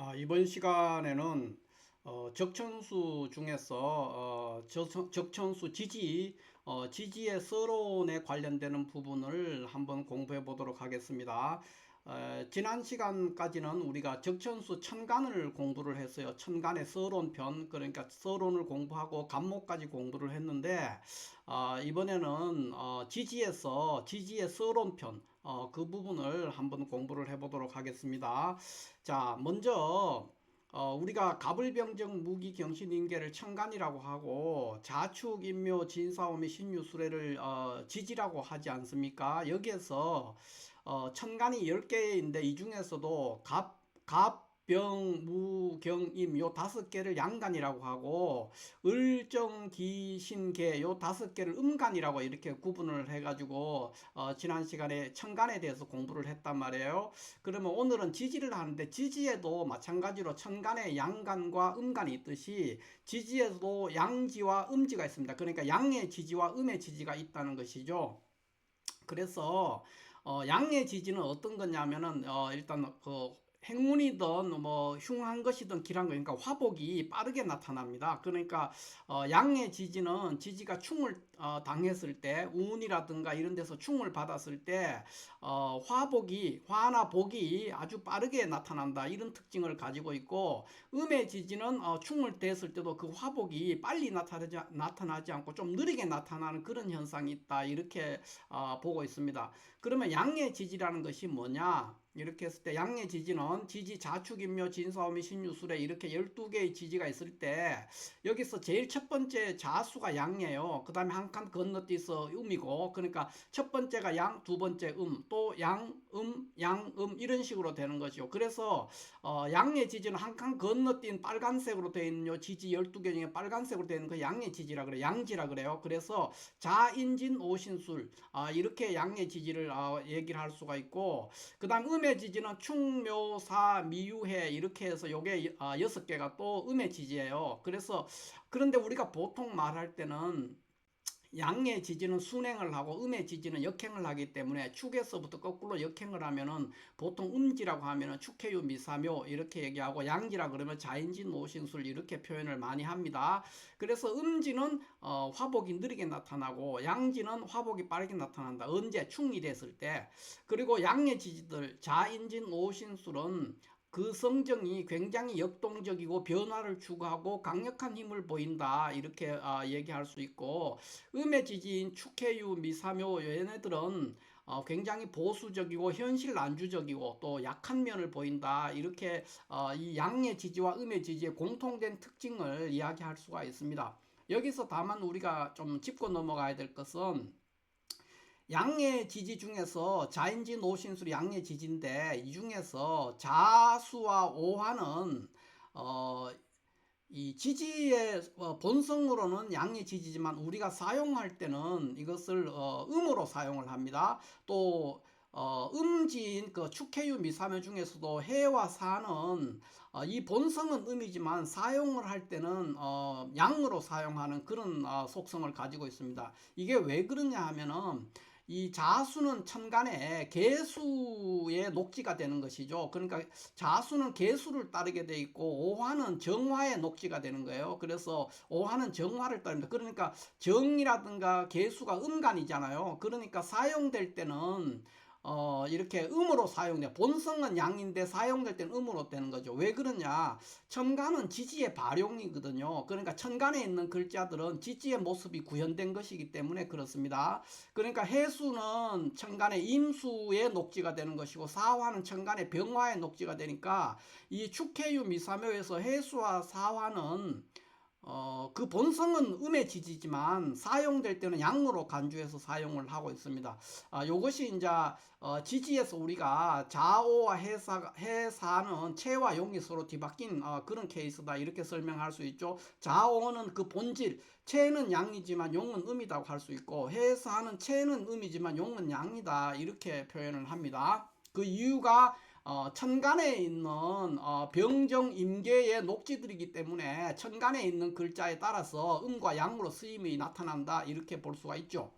아, 이번 시간에는 어, 적천수 중에서 어, 적, 적천 수 지지, 어, 지지의 서론에 관련되는 부분을 한번 공부해 보도록 하겠습니다. 어, 지난 시간까지는 우리가 적천수 천간을 공부를 했어요. 천간의 서론편, 그러니까 서론을 공부하고 간목까지 공부를 했는데, 어, 이번에는 어, 지지에서 지지의 서론편, 어, 그 부분을 한번 공부를 해보도록 하겠습니다. 자, 먼저 어, 우리가 가불병정 무기 경신인계를 천간이라고 하고 자축 인묘 진사오미 신유 수레를 어, 지지라고 하지 않습니까? 여기에서 어, 천간이 10개인데 이 중에서도 갑, 갑, 병, 무, 경, 임, 요 다섯 개를 양간이라고 하고, 을, 정, 기, 신, 계, 요 다섯 개를 음간이라고 이렇게 구분을 해가지고, 어, 지난 시간에 천간에 대해서 공부를 했단 말이에요. 그러면 오늘은 지지를 하는데, 지지에도 마찬가지로 천간에 양간과 음간이 있듯이, 지지에도 양지와 음지가 있습니다. 그러니까 양의 지지와 음의 지지가 있다는 것이죠. 그래서, 어, 양의 지지는 어떤 거냐면은, 어, 일단, 그, 행운이든 뭐 흉한 것이든 길한 거니까 화복이 빠르게 나타납니다. 그러니까 어, 양의 지지는 지지가 충을 어, 당했을 때 운이라든가 이런 데서 충을 받았을 때 어, 화복이 화나 복이 아주 빠르게 나타난다 이런 특징을 가지고 있고 음의 지지는 어, 충을 대했을 때도 그 화복이 빨리 나타나지, 나타나지 않고 좀 느리게 나타나는 그런 현상이 있다 이렇게 어, 보고 있습니다. 그러면 양의 지지라는 것이 뭐냐? 이렇게 했을 때 양의 지지는 지지 자축 인묘 진사오미 신유술에 이렇게 12개의 지지가 있을 때 여기서 제일 첫 번째 자수가 양이에요. 그 다음에 한 칸 건너뛰어서 음이고 그러니까 첫 번째가 양, 두 번째 음, 또 양, 음, 양, 음 이런 식으로 되는 거죠. 그래서 어, 양의 지지는 한 칸 건너뛴 빨간색으로 되어 있는 요 지지 12개 중에 빨간색으로 되어 있는 그 양의 지지라 그래요. 양지라 그래요. 그래서 자인진 오신술 아, 이렇게 양의 지지를 어, 얘기를 할 수가 있고 그 다음 음의 지지는 충묘사 미유해 이렇게 해서 요게 어, 여섯 개가 또 음의 지지예요. 그래서 그런데 우리가 보통 말할 때는 양의 지지는 순행을 하고 음의 지지는 역행을 하기 때문에 축에서부터 거꾸로 역행을 하면은 보통 음지라고 하면은 축해유 미사묘 이렇게 얘기하고 양지라 그러면 자인진 오신술 이렇게 표현을 많이 합니다. 그래서 음지는 어, 화복이 느리게 나타나고 양지는 화복이 빠르게 나타난다. 언제 충이 됐을 때 그리고 양의 지지들 자인진 오신술은 그 성정이 굉장히 역동적이고 변화를 추구하고 강력한 힘을 보인다 이렇게 아, 얘기할 수 있고 음의 지지인 축해유 미사묘 얘네들은 어, 굉장히 보수적이고 현실 안주적이고 또 약한 면을 보인다 이렇게 어, 이 양의 지지와 음의 지지의 공통된 특징을 이야기할 수가 있습니다. 여기서 다만 우리가 좀 짚고 넘어가야 될 것은 양의 지지 중에서 자인지 노신술이 양의 지지인데 이 중에서 자수와 오화는 어, 이 지지의 어, 본성으로는 양의 지지지만 우리가 사용할 때는 이것을 어, 음으로 사용을 합니다. 또 어, 음지인 그 축해유 미사묘 중에서도 해와 사는 어, 이 본성은 음이지만 사용을 할 때는 어, 양으로 사용하는 그런 어, 속성을 가지고 있습니다. 이게 왜 그러냐 하면은 이 자수는 천간에 개수의 녹지가 되는 것이죠. 그러니까 자수는 개수를 따르게 돼 있고 오화는 정화의 녹지가 되는 거예요. 그래서 오화는 정화를 따릅니다. 그러니까 정이라든가 개수가 음간이잖아요. 그러니까 사용될 때는 어, 이렇게 음으로 사용돼. 본성은 양인데 사용될 때는 음으로 되는 거죠. 왜 그러냐? 천간은 지지의 발용이거든요. 그러니까 천간에 있는 글자들은 지지의 모습이 구현된 것이기 때문에 그렇습니다. 그러니까 해수는 천간의 임수의 녹지가 되는 것이고 사화는 천간의 병화의 녹지가 되니까 이 축해유 미사묘에서 해수와 사화는 어, 그 본성은 음의 지지지만 사용될 때는 양으로 간주해서 사용을 하고 있습니다. 아, 요것이 이제 어, 지지에서 우리가 자오와 해사, 해사는 체와 용이 서로 뒤바뀐 어, 그런 케이스다 이렇게 설명할 수 있죠. 자오는 그 본질, 체는 양이지만 용은 음이라고 할 수 있고 해사는 체는 음이지만 용은 양이다 이렇게 표현을 합니다. 그 이유가 어, 천간에 있는 어, 병정 임계의 녹지들이기 때문에 천간에 있는 글자에 따라서 음과 양으로 쓰임이 나타난다 이렇게 볼 수가 있죠.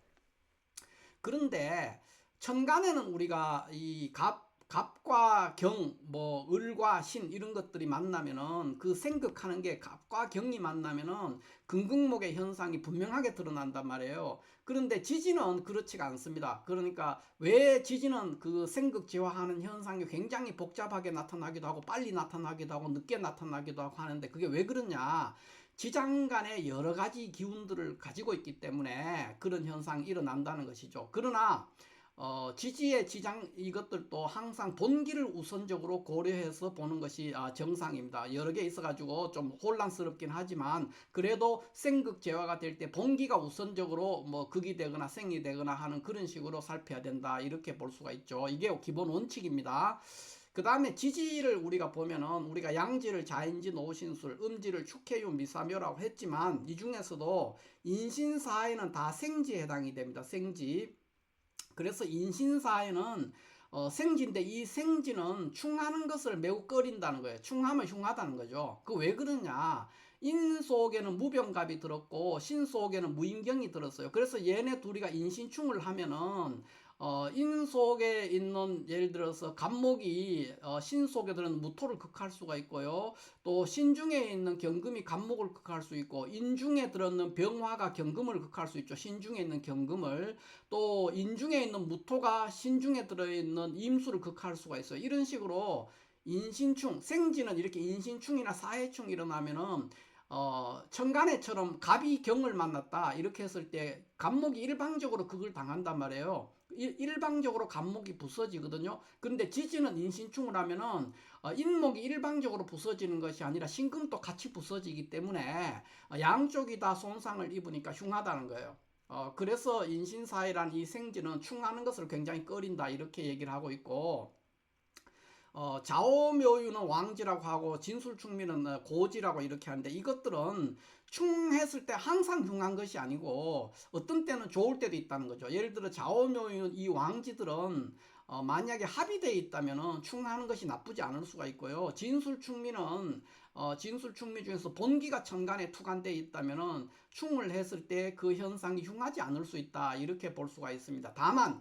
그런데 천간에는 우리가 이 갑, 갑과 경, 뭐 을과 신 이런 것들이 만나면은 그 생극하는 게 갑과 경이 만나면은 금극목의 현상이 분명하게 드러난단 말이에요. 그런데 지지는 그렇지가 않습니다. 그러니까 왜 지지는 그 생극지화하는 현상이 굉장히 복잡하게 나타나기도 하고 빨리 나타나기도 하고 늦게 나타나기도 하고 하는데 그게 왜 그러냐? 지장 간의 여러 가지 기운들을 가지고 있기 때문에 그런 현상이 일어난다는 것이죠. 그러나 어, 지지의 지장 이것들도 항상 본기를 우선적으로 고려해서 보는 것이 아, 정상입니다. 여러 개 있어가지고 좀 혼란스럽긴 하지만 그래도 생극제화가 될 때 본기가 우선적으로 뭐 극이 되거나 생이 되거나 하는 그런 식으로 살펴야 된다 이렇게 볼 수가 있죠. 이게 기본 원칙입니다. 그 다음에 지지를 우리가 보면은 우리가 양지를 자인지 노신술, 음지를 축해유 미사묘라고 했지만 이 중에서도 인신사에는 다 생지에 해당이 됩니다. 생지. 그래서 인신사에는 어, 생지인데 이 생지는 충하는 것을 매우 꺼린다는 거예요. 충하면 흉하다는 거죠. 그 왜 그러냐? 인 속에는 무병갑이 들었고 신 속에는 무인경이 들었어요. 그래서 얘네 둘이가 인신충을 하면은 어, 인 속에 있는 예를 들어서 간목이 어, 신 속에 들은 무토를 극할 수가 있고요. 또 신 중에 있는 경금이 간목을 극할 수 있고 인 중에 들었는 병화가 경금을 극할 수 있죠. 신 중에 있는 경금을 또 인 중에 있는 무토가 신 중에 들어있는 임수를 극할 수가 있어요. 이런 식으로 인신충 생지는 이렇게 인신충이나 사해충 일어나면은 어, 천간에처럼 갑이 경을 만났다 이렇게 했을 때 간목이 일방적으로 극을 당한단 말이에요. 일, 방적으로 간목이 부서지거든요. 그런데 지지는 인신충을 하면은 어, 인목이 일방적으로 부서지는 것이 아니라 신금도 같이 부서지기 때문에 어, 양쪽이 다 손상을 입으니까 흉하다는 거예요. 어, 그래서 인신사이란 이 생지는 충하는 것을 굉장히 꺼린다 이렇게 얘기를 하고 있고 어, 자오묘유는 왕지라고 하고 진술충미는 어, 고지라고 이렇게 하는데 이것들은 충했을 때 항상 흉한 것이 아니고 어떤 때는 좋을 때도 있다는 거죠. 예를 들어 자오묘유는 이 왕지들은 어, 만약에 합의되어 있다면 충하는 것이 나쁘지 않을 수가 있고요. 진술충미는 어, 진술충미 중에서 본기가 천간에 투간되어 있다면 충을 했을 때 그 현상이 흉하지 않을 수 있다 이렇게 볼 수가 있습니다. 다만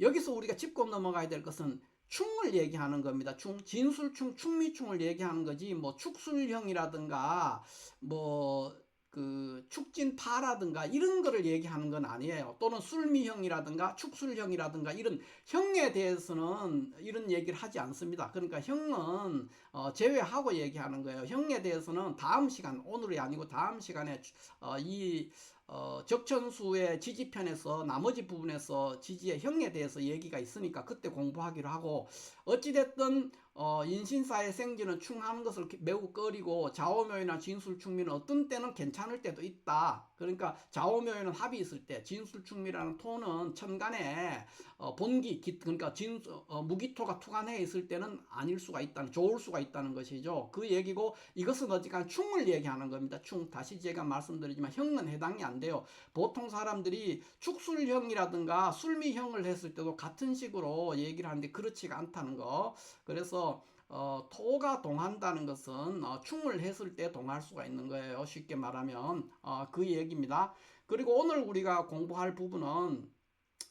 여기서 우리가 짚고 넘어가야 될 것은 충을 얘기하는 겁니다. 충, 진술충, 충미충을 얘기하는 거지, 뭐, 축술형이라든가, 뭐, 그, 축진파라든가, 이런 거를 얘기하는 건 아니에요. 또는 술미형이라든가, 축술형이라든가, 이런 형에 대해서는 이런 얘기를 하지 않습니다. 그러니까 형은, 어, 제외하고 얘기하는 거예요. 형에 대해서는 다음 시간, 오늘이 아니고 다음 시간에, 어, 이, 어, 적천수의 지지편에서 나머지 부분에서 지지의 형에 대해서 얘기가 있으니까 그때 공부하기로 하고 어찌됐든 어, 인신사의 생지는 충하는 것을 매우 꺼리고 자오묘이나 진술충미는 어떤 때는 괜찮을 때도 있다. 그러니까 자오묘에는 합이 있을 때 진술충미라는 토는 천간에 어, 본기 그러니까 진 어, 무기토가 투간해 있을 때는 아닐 수가 있다는 좋을 수가 있다는 것이죠. 그 얘기고 이것은 어찌간 충을 얘기하는 겁니다. 충 다시 제가 말씀드리지만 형은 해당이 안 돼요. 보통 사람들이 축술형이라든가 술미형을 했을 때도 같은 식으로 얘기를 하는데 그렇지가 않다는 거. 그래서 어, 토가 동한다는 것은 어, 충을 했을 때 동할 수가 있는 거예요. 쉽게 말하면 어, 그 얘기입니다. 그리고 오늘 우리가 공부할 부분은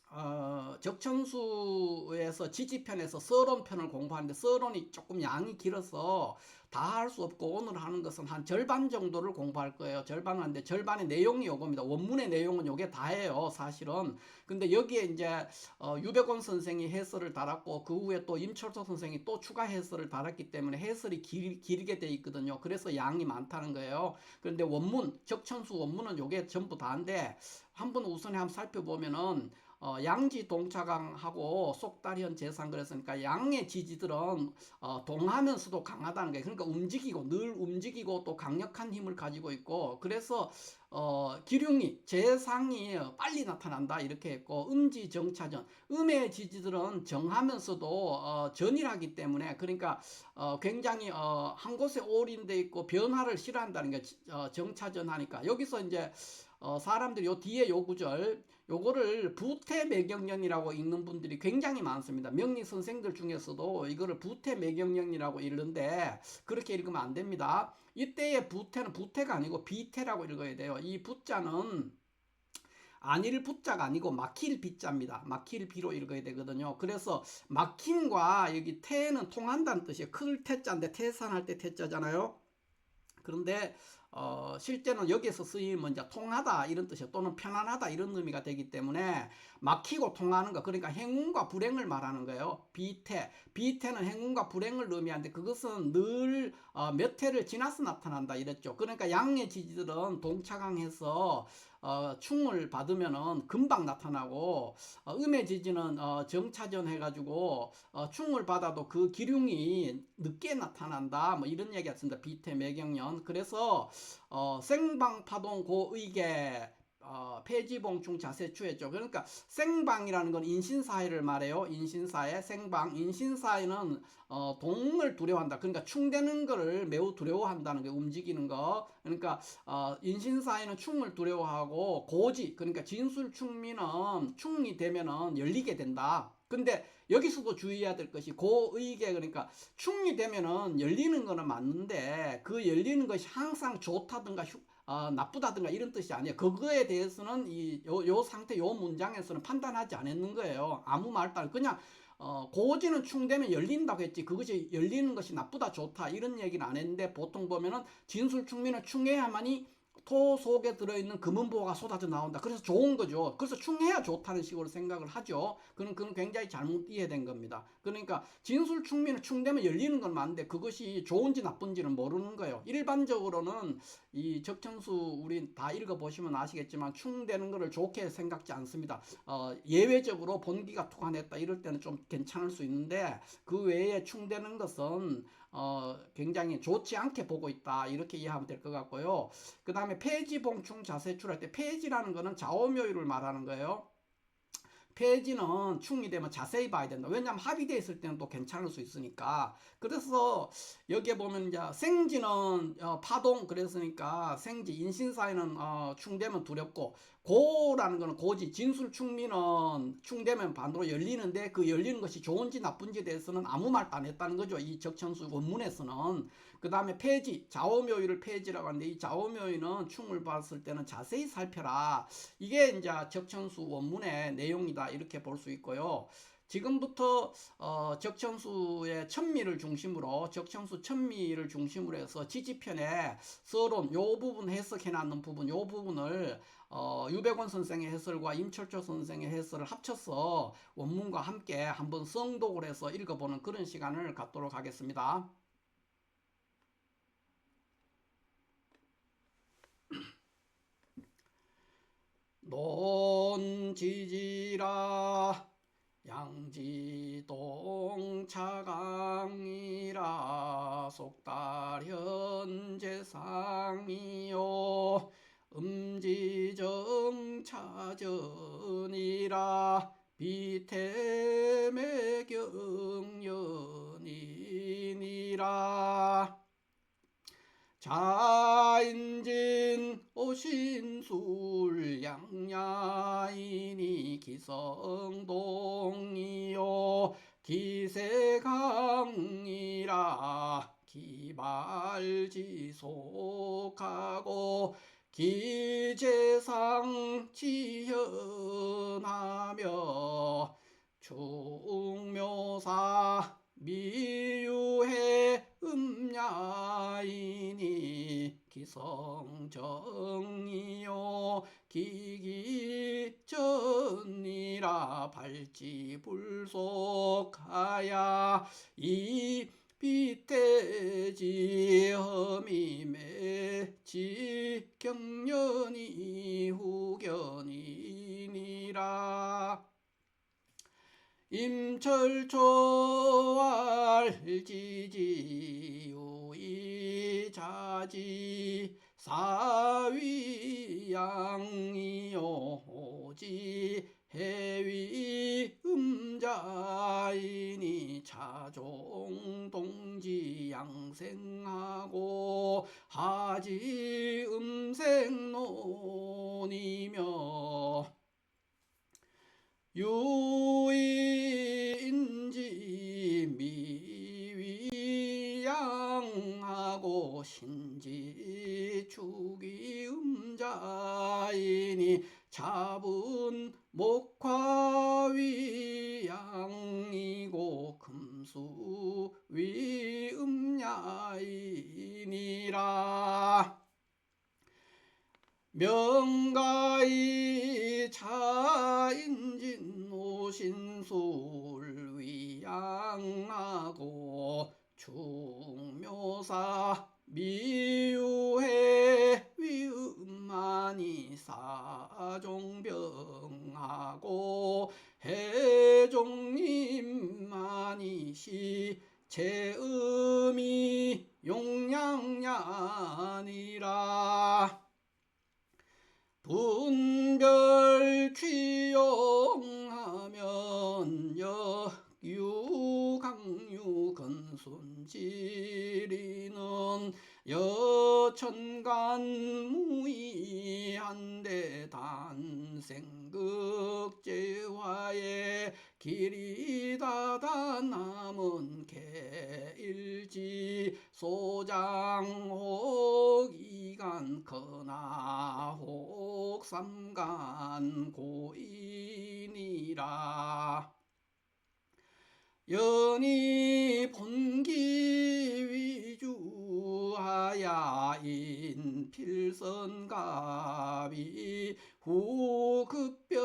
어, 적천수에서 지지편에서 서론편을 공부하는데 서론이 조금 양이 길어서 다 할 수 없고 오늘 하는 것은 한 절반 정도를 공부할 거예요. 절반 하는데 절반의 내용이 요겁니다. 원문의 내용은 요게 다예요. 사실은. 근데 여기에 이제 어, 유백원 선생이 해설을 달았고 그 후에 또 임철소 선생이 또 추가 해설을 달았기 때문에 해설이 길, 길게 돼 있거든요. 그래서 양이 많다는 거예요. 그런데 원문 적천수 원문은 요게 전부 다인데 한번 우선에 한번 살펴보면은 어, 양지 동차강하고 속다리현 재산 그랬으니까 양의 지지들은 어, 동하면서도 강하다는 거예요. 그러니까 움직이고 늘 움직이고 또 강력한 힘을 가지고 있고 그래서 어, 기륭이 재상이 빨리 나타난다 이렇게 했고 음지 정차전. 음의 지지들은 정하면서도 어, 전이하기 때문에 그러니까 어, 굉장히 어, 한 곳에 올인돼 있고 변화를 싫어한다는 게 어, 정차전 하니까. 여기서 이제 어, 사람들이 요 뒤에 요 구절 요거를 부태 매경련이라고 읽는 분들이 굉장히 많습니다. 명리 선생들 중에서도 이거를 부태 매경련이라고 읽는데 그렇게 읽으면 안 됩니다. 이때의 부태는 부태가 아니고 비태라고 읽어야 돼요. 이 부자는 안일 부자가 아니고 막힐 비자입니다. 막힐 비로 읽어야 되거든요. 그래서 막힘과 여기 태는 통한다는 뜻이에요. 클 태자인데 태산할 때 태자잖아요. 그런데 어, 실제는 여기에서 쓰이면 이제 통하다 이런 뜻이에요. 또는 편안하다 이런 의미가 되기 때문에 막히고 통하는 거 그러니까 행운과 불행을 말하는 거예요. 비태 비태는 행운과 불행을 의미하는데 그것은 늘 어, 몇 해를 지나서 나타난다 이랬죠. 그러니까 양의 지지들은 동차강해서 어, 충을 받으면은 금방 나타나고 어, 음의 지지는 어, 정차전 해가지고 어, 충을 받아도 그 기륭이 늦게 나타난다 뭐 이런 얘기였습니다. 비태 매경년 그래서 어, 생방파동 고의계 어, 폐지봉충 자세추했죠. 그러니까 생방이라는 건 인신사회를 말해요. 인신사회, 생방. 인신사회는 어, 동을 두려워한다. 그러니까 충되는 거를 매우 두려워한다는 게 움직이는 거. 그러니까 어, 인신사회는 충을 두려워하고 고지, 그러니까 진술충미는 충이 되면은 열리게 된다. 근데 여기서도 주의해야 될 것이 고의계 그러니까 충이 되면은 열리는 거는 맞는데 그 열리는 것이 항상 좋다든가 휴, 어, 나쁘다든가 이런 뜻이 아니에요. 그거에 대해서는 이 요 요 상태 요 문장에서는 판단하지 않았는 거예요. 아무 말도 안 그냥 어, 고지는 충되면 열린다고 했지 그것이 열리는 것이 나쁘다 좋다 이런 얘기는 안 했는데 보통 보면은 진술 충민은 충해야만이 토 속에 들어있는 금은보가 쏟아져 나온다. 그래서 좋은 거죠. 그래서 충해야 좋다는 식으로 생각을 하죠. 그는 그건 굉장히 잘못 이해된 겁니다. 그러니까 진술 충민은 충되면 열리는 건 맞는데 그것이 좋은지 나쁜지는 모르는 거예요. 일반적으로는 이 적천수 우리 다 읽어 보시면 아시겠지만 충되는 것을 좋게 생각지 않습니다. 어, 예외적으로 본기가 투관했다 이럴 때는 좀 괜찮을 수 있는데 그 외에 충되는 것은 어, 굉장히 좋지 않게 보고 있다. 이렇게 이해하면 될 것 같고요. 그 다음에 폐지 봉충 자세출 할 때 폐지라는 거는 좌오묘유를 말하는 거예요. 폐지는 충이 되면 자세히 봐야 된다. 왜냐하면 합의되어 있을 때는 또 괜찮을 수 있으니까. 그래서 여기에 보면 이제 생지는 어, 파동 그랬으니까 생지 인신사에는 어, 충되면 두렵고 고라는 거는 고지 진술 충미는 충되면 반대로 열리는데 그 열리는 것이 좋은지 나쁜지에 대해서는 아무 말도 안 했다는 거죠. 이 적천수 원문에서는 그 다음에 폐지 좌오묘의를 폐지라고 하는데 이 좌오묘의는 충을 봤을 때는 자세히 살펴라. 이게 이제 적천수 원문의 내용이다 이렇게 볼 수 있고요. 지금부터 어, 적천수의 천미를 중심으로 적천수 천미를 중심으로 해서 지지편에 서론 요 부분 해석해 놨는 부분 요 부분을 어, 유백원 선생의 해설과 임철조 선생의 해설을 합쳐서 원문과 함께 한번 성독을 해서 읽어보는 그런 시간을 갖도록 하겠습니다. 논지지라 양지동 차강이라 속달현 제상이요. 음지정 차전이라 비태매 경연이니라 자인진 오신술 양야이니 기성동이요. 기세강이라 기발지속하고 기재상 지현하며 충묘사 미유해 음야이니 기성정이요. 기기전이라 발지불속하야. 이 비태지 험이매지 경련이 후견이니라 임철초 알지지유이 자지 사위양이오지 해위 음자이니 차종 동지 양생하고 하지 음생론이며 유인지 미위양하고 양하고 신지 축이 음자이니 잡은 목화 위양이고 금수 위음야이니라 명가이 차인진 노신술 위양하고 중묘사 미유해 위음만이 사종병하고 해종님만이 시 제음이 용량야니라 분별 취용하면 역유강유 건순지리는 여천간 무이한데 단생극제화에 길이 닫아 남은 개일지 소장혹 이간 거나혹 삼간 고인이라. 연이 본 필선갑이 후급병이요.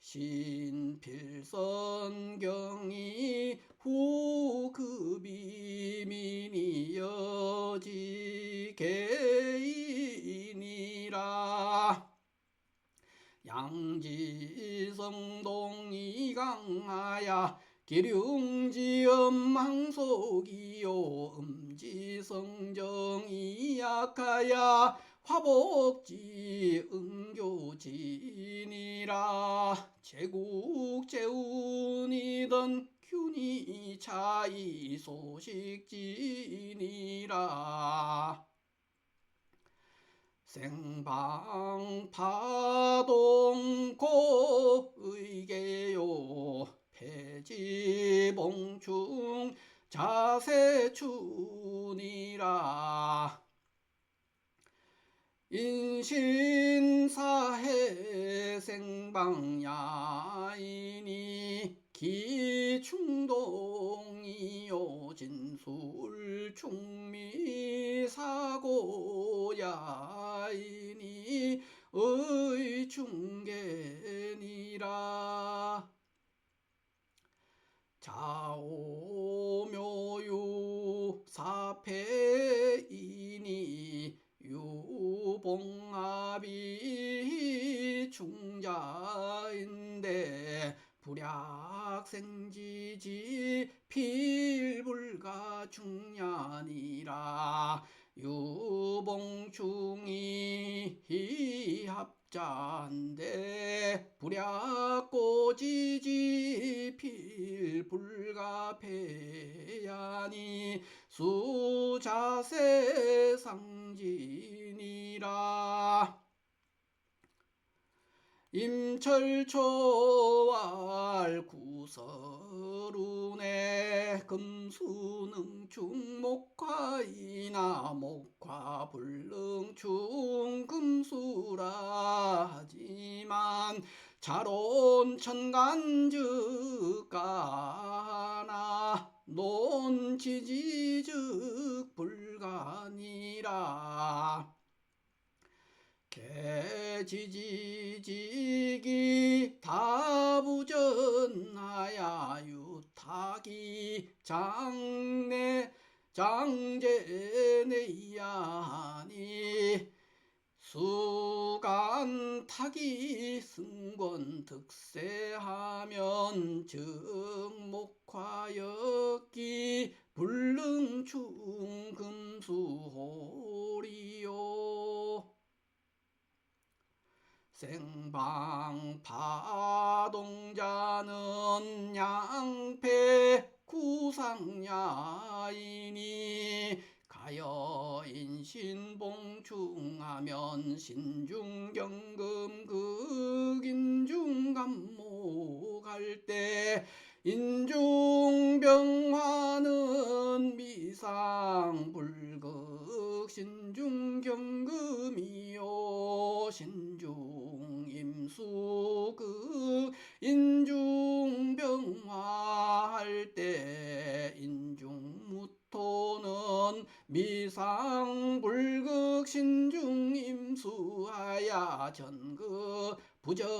신필선경이 후급이 미니여지 개인이라. 양지성동이 강하야 기륭지엄망속이요. 음 지성정이 약하야 화복지 응교진이라. 제국제운이던 균이 차이 소식진이라. 생방파동고 의계요. 폐지봉충 자세춘이라. 인신사해 생방야인이 기충동이요 진술충미사고야인이 의충계니라. 자오묘유 사패이니 유봉합이 충자인데 불약생지지 필불가 충년이라 유봉충이 합 자인데 불약고지지 필 불가 폐야니 수자세 상진이라 임철초알 구설운에 금수능 충 목화이나 목화 불능충 금수라 하지만 자론 천간즉가나 논지지즉 불가니라 개지지직이 다부전하야 유탁이 장내 장제내야니 수간탁이 승권 득세하면 즉목화역기 불능충 금수홀이요 생방파동자는 양패 구상야이니 가여인신봉충하면 신중경금 극인중감목할 때 인중병화는 미상불극 신중경금이요. 신 수극 인중병화할 때 인중무토는 미상불극 신중임수하야 전극 부정고야라.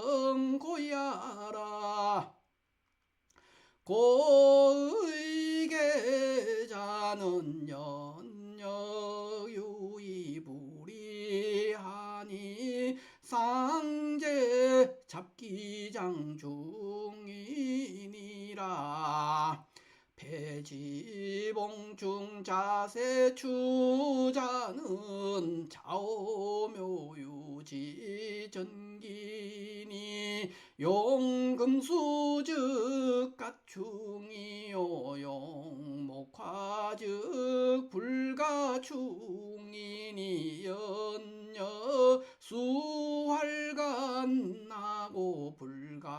고의계자는요 잡기장 중이니라. 폐지봉 중 자세 추자는 좌오묘유지 전기니. 용금수즉 가충이요 용목화즉 불가충이니. 연여 수활간 나고 불가지비리니라.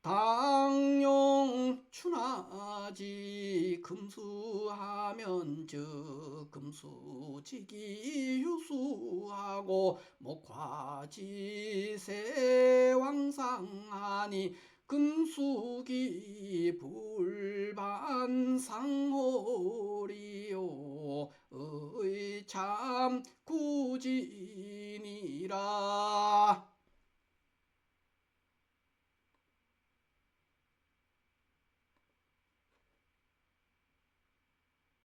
당용 춘하지 금수하면 저 금수지기 유수하고 목화지 세 왕상하니 금수기 불반상호리요. 의참 구진이라